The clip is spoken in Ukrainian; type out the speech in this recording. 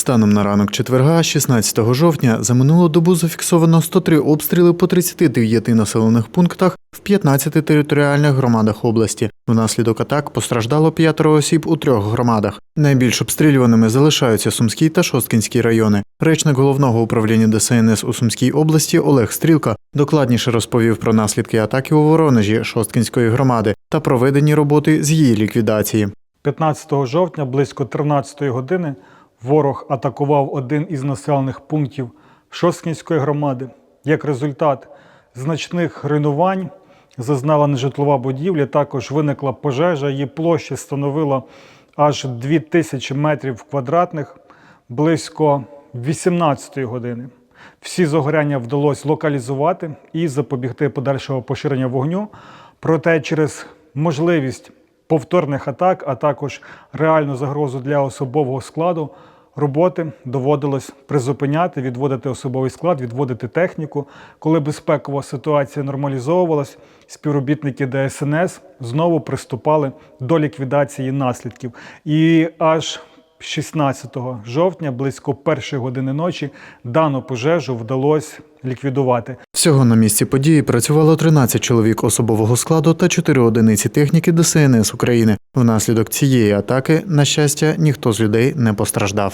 Станом на ранок четверга, 16 жовтня, за минулу добу зафіксовано 103 обстріли по 39 населених пунктах в 15 територіальних громадах області. Внаслідок атак постраждало п'ятеро осіб у трьох громадах. Найбільш обстрілюваними залишаються Сумський та Шосткінський райони. Речник головного управління ДСНС у Сумській області Олег Стрілка докладніше розповів про наслідки атаки у Воронежі Шосткінської громади та проведені роботи з її ліквідації. 15 жовтня близько 13 години ворог атакував один із населених пунктів Шосткінської громади. Як результат значних руйнувань зазнала нежитлова будівля, також виникла пожежа. Її площа становила аж 2000 метрів квадратних близько 18-ї години. Всі загоряння вдалося локалізувати і запобігти подальшого поширення вогню. Проте через можливість повторних атак, а також реальну загрозу для особового складу, роботи доводилось призупиняти, відводити особовий склад, відводити техніку. Коли безпекова ситуація нормалізовувалась, співробітники ДСНС знову приступали до ліквідації наслідків. І аж 16 жовтня, близько першої години ночі, дану пожежу вдалося ліквідувати. Всього на місці події працювало 13 чоловік особового складу та 4 одиниці техніки ДСНС України. Внаслідок цієї атаки, на щастя, ніхто з людей не постраждав.